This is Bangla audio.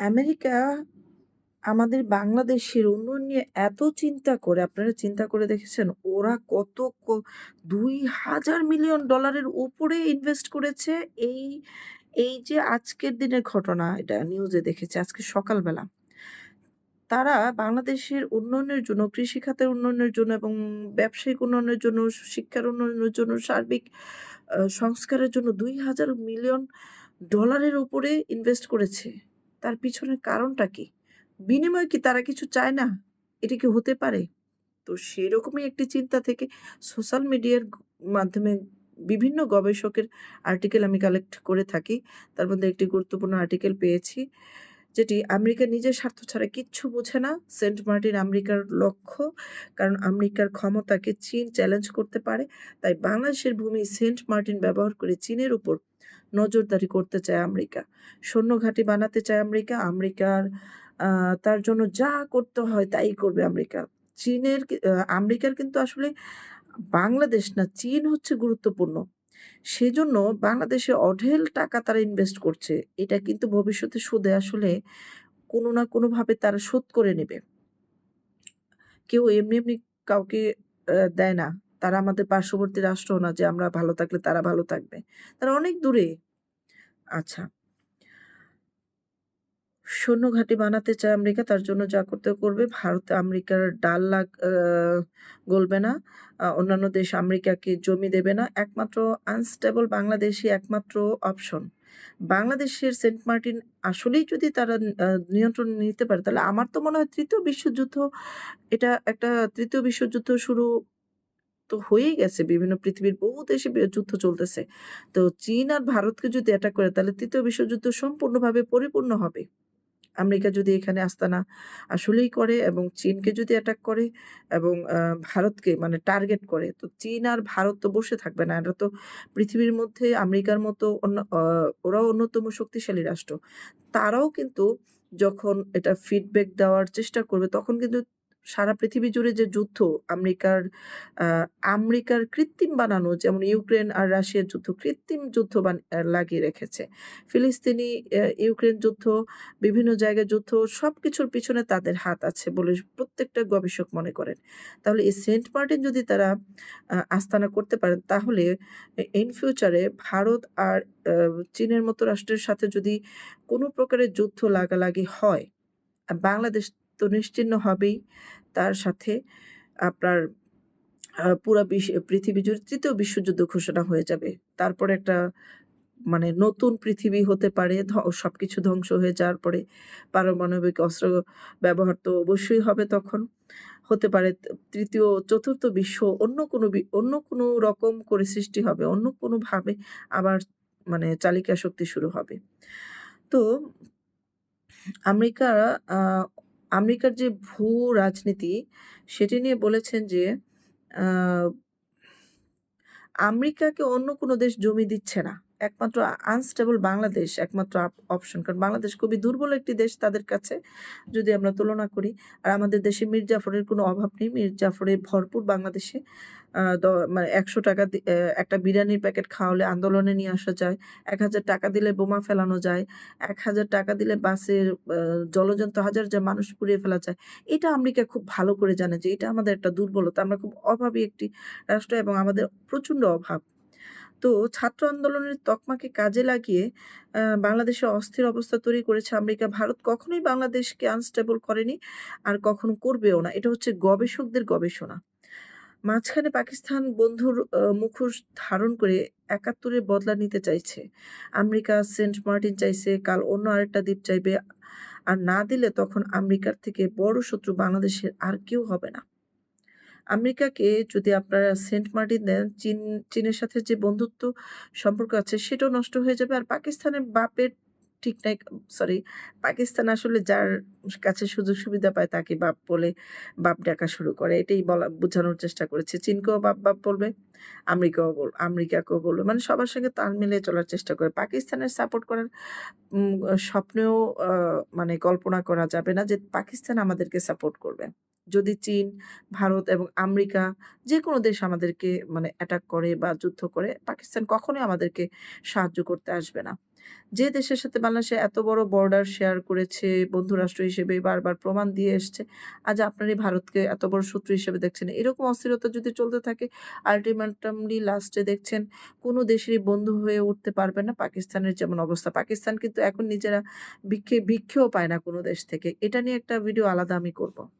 আমেরিকা আমাদের বাংলাদেশের উন্নয়ন নিয়ে এত চিন্তা করে, আপনারা চিন্তা করে দেখেছেন? ওরা কত ক $২,০০০,০০,০০০ উপরে ইনভেস্ট করেছে এই, এই যে আজকের দিনের ঘটনা এটা নিউজে দেখেছে আজকে সকালবেলা। তারা বাংলাদেশের উন্নয়নের জন্য, কৃষি খাতের উন্নয়নের জন্য এবং ব্যবসায়িক উন্নয়নের জন্য, শিক্ষার উন্নয়নের জন্য, সার্বিক সংস্কারের জন্য দুই হাজার মিলিয়ন ডলারের উপরে ইনভেস্ট করেছে। তার পিছনের কারণটা কি? বিনিময়ে কি তারা কিছু চায় না? এটা কি হতে পারে? তো সেরকমই একটি চিন্তা থেকে সোশ্যাল মিডিয়ার মাধ্যমে বিভিন্ন গবেষকের আর্টিকেল আমি কালেক্ট করে থাকি। তার মধ্যে একটি গুরুত্বপূর্ণ আর্টিকেল পেয়েছি। যেটি আমেরিকা নিজের স্বার্থ ছাড়া কিচ্ছু বোঝে না। সেন্ট মার্টিন আমেরিকার লক্ষ্য। কারণ আমেরিকার ক্ষমতাকে চীন চ্যালেঞ্জ করতে পারে। তাই বাংলাদেশের ভূমি সেন্ট মার্টিন ব্যবহার করে চীনের উপর নজরদারি করতে চায় আমেরিকা। সৈন্য ঘাঁটি বানাতে চায় আমেরিকা। আমেরিকার তার জন্য যা করতে হয় তাই করবে আমেরিকা। চীনের আমেরিকার কিন্তু আসলে বাংলাদেশ না চীন হচ্ছে গুরুত্বপূর্ণ। সেজন্য বাংলাদেশে অঢেল টাকা তারা ইনভেস্ট করছে। এটা কিন্তু ভবিষ্যতে সুদে আসলে কোনো না কোনোভাবে তারা শোধ করে নেবে। কেউ এমনি, এমনি কাউকে দেয় না। তারা আমাদের পার্শ্ববর্তী রাষ্ট্র না যে আমরা ভালো থাকলে তারা ভালো থাকবে। তারা অনেক দূরে। আচ্ছা। সৈন্য ঘাঁটি বানাতে চায় আমেরিকা। তার জন্য যা করতে করবে। ভারত আমেরিকার ডাল লাগ গলবে না। অন্যান্য দেশ আমেরিকাকে জমি দেবে না। একমাত্র আনস্টেবল বাংলাদেশই একমাত্র অপশন। বাংলাদেশের সেন্ট মার্টিন আসলেই যদি তারা নিয়ন্ত্রণে নিতে পারে, তাহলে আমার তো মনে হয় তৃতীয় বিশ্বযুদ্ধ, এটা একটা তৃতীয় বিশ্বযুদ্ধ শুরু তো হয়েই গেছে। বিভিন্ন পৃথিবীর বহু দেশে যুদ্ধ চলতেছে। তো চীন আর ভারতকে যদি অ্যাটাক করে, তাহলে তৃতীয় বিশ্বযুদ্ধ সম্পূর্ণভাবে পরিপূর্ণ হবে। আমেরিকা যদি এখানে আস্তানা আসলেই করে এবং চীনকে যদি অ্যাটাক করে এবং ভারতকে মানে টার্গেট করে, তো চীন আর ভারত তো বসে থাকবে না। এরা তো পৃথিবীর মধ্যে আমেরিকার মতো অন্য ওরাও অন্যতম শক্তিশালী রাষ্ট্র। তারাও কিন্তু যখন এটা ফিডব্যাক দেওয়ার চেষ্টা করবে, তখন কিন্তু সারা পৃথিবী জুড়ে যে যুদ্ধ আমেরিকার আমেরিকার কৃত্রিম বানানো যেমন ইউক্রেন আর রাশিয়ার যুদ্ধ কৃত্রিম যুদ্ধ লাগিয়ে রেখেছে। ফিলিস্তিনি ইউক্রেন যুদ্ধ, বিভিন্ন জায়গায় যুদ্ধ সব কিছুর পিছনে তাদের হাত আছে বলে প্রত্যেকটা গবেষক মনে করেন। তাহলে এই সেন্ট মার্টিন যদি তারা আস্তানা করতে পারেন তাহলে ইন ফিউচারে ভারত আর চীনের মতো রাষ্ট্রের সাথে যদি কোনো প্রকারের যুদ্ধ লাগালাগি হয়, বাংলাদেশ তো নিশ্চিহ্ন হবেই। তার সাথে আপনার পুরা বিশ, পৃথিবী জুড়ে তৃতীয় বিশ্বযুদ্ধ ঘোষণা হয়ে যাবে। তারপরে একটা মানে নতুন পৃথিবী হতে পারে, ধ, সবকিছু ধ্বংস হয়ে যাওয়ার পরে পারমাণবিক অস্ত্র ব্যবহার তো অবশ্যই হবে তখন। হতে পারে তৃতীয়, চতুর্থ বিশ্ব অন্য কোনো অন্য কোনো রকম করে সৃষ্টি হবে। অন্য কোনোভাবে আবার মানে চালিকা শক্তি শুরু হবে। তো আমেরিকা আমেরিকার যে ভূ-রাজনীতি সেটি নিয়ে বলেছেন যে আমেরিকাকে অন্য কোনো দেশ জমি দিচ্ছে না। একমাত্র আনস্টেবল বাংলাদেশ, একমাত্র অপশন। কারণ বাংলাদেশ খুবই দুর্বল একটি দেশ তাদের কাছে, যদি আমরা তুলনা করি। আর আমাদের দেশে মীর জাফরের কোনো অভাব নেই। মীর জাফরে ভরপুর বাংলাদেশে। মানে ৳১০০ দি অ্যা একটা বিরিয়ানির প্যাকেট খাওয়ালে আন্দোলনে নিয়ে আসা যায়। ৳১,০০০ দিলে বোমা ফেলানো যায়। ৳১,০০০ দিলে বাসের আ জলযন্ত্র হাজার, হাজার মানুষ পুড়িয়ে ফেলা যায়। এটা আমেরিকা খুব ভালো করে জানে যে এটা আমাদের একটা দুর্বলতা। আমরা খুব অভাবী একটি রাষ্ট্র এবং আমাদের প্রচণ্ড অভাব। তো ছাত্র আন্দোলনের তকমাকে কাজে লাগিয়ে বাংলাদেশে অস্থির অবস্থা তৈরি করেছে আমেরিকা। ভারত কখনোই বাংলাদেশকে আনস্টেবল করেনি আর কখনো করবেও না। এটা হচ্ছে গবেষকদের গবেষণা। মাঝখানে পাকিস্তান বন্ধুর মুখোশ ধারণ করে ৭১ এর বদলা নিতে চাইছে। আমেরিকা সেন্ট মার্টিন চাইছে, কাল অন্য আরেকটা দ্বীপ চাইবে। আর না দিলে তখন আমেরিকার থেকে বড় শত্রু বাংলাদেশের আর কেউ হবে না। আমেরিকাকে যদি আপনারা সেন্ট মার্টিন দেন, চীন চীনের সাথে যে বন্ধুত্ব সম্পর্ক আছে সেটাও নষ্ট হয়ে যাবে। আর পাকিস্তানের বাপের ঠিক নাই সরি পাকিস্তান আসলে যার কাছে সুযোগ সুবিধা পায় তাকে বাপ বলে বাপ ডাকা শুরু করে। এটাই বলা বোঝানোর চেষ্টা করেছে। চীনকেও বাপ, বাপ বলবে, আমেরিকাও বল আমেরিকাকেও বলবে। মানে সবার সঙ্গে তাল মিলিয়ে চলার চেষ্টা করে। পাকিস্তানের সাপোর্ট করার স্বপ্নেও মানে কল্পনা করা যাবে না যে পাকিস্তান আমাদেরকে সাপোর্ট করবে। যদি চীন, ভারত এবং আমেরিকা যে কোনো দেশ আমাদেরকে মানে অ্যাটাক করে বা যুদ্ধ করে, পাকিস্তান কখনোই আমাদেরকে সাহায্য করতে আসবে না। যে দেশের সাথে বাংলাদেশে এত বড় বর্ডার শেয়ার করেছে বন্ধু রাষ্ট্র হিসেবে বারবার প্রমাণ দিয়ে এসছে। আজ আপনারই ভারতকে এত বড় শত্রু হিসেবে দেখছেন। এরকম অস্থিরতা যদি চলতে থাকে আল্টিমেটামলি লাস্টে দেখছেন, কোনো দেশেরই বন্ধু হয়ে উঠতে পারবে না। পাকিস্তানের যেমন অবস্থা। পাকিস্তান কিন্তু এখন নিজেরা ভিক্ষে, ভিক্ষেও পায় না কোনো দেশ থেকে। এটা নিয়ে একটা ভিডিও আলাদা আমি করব।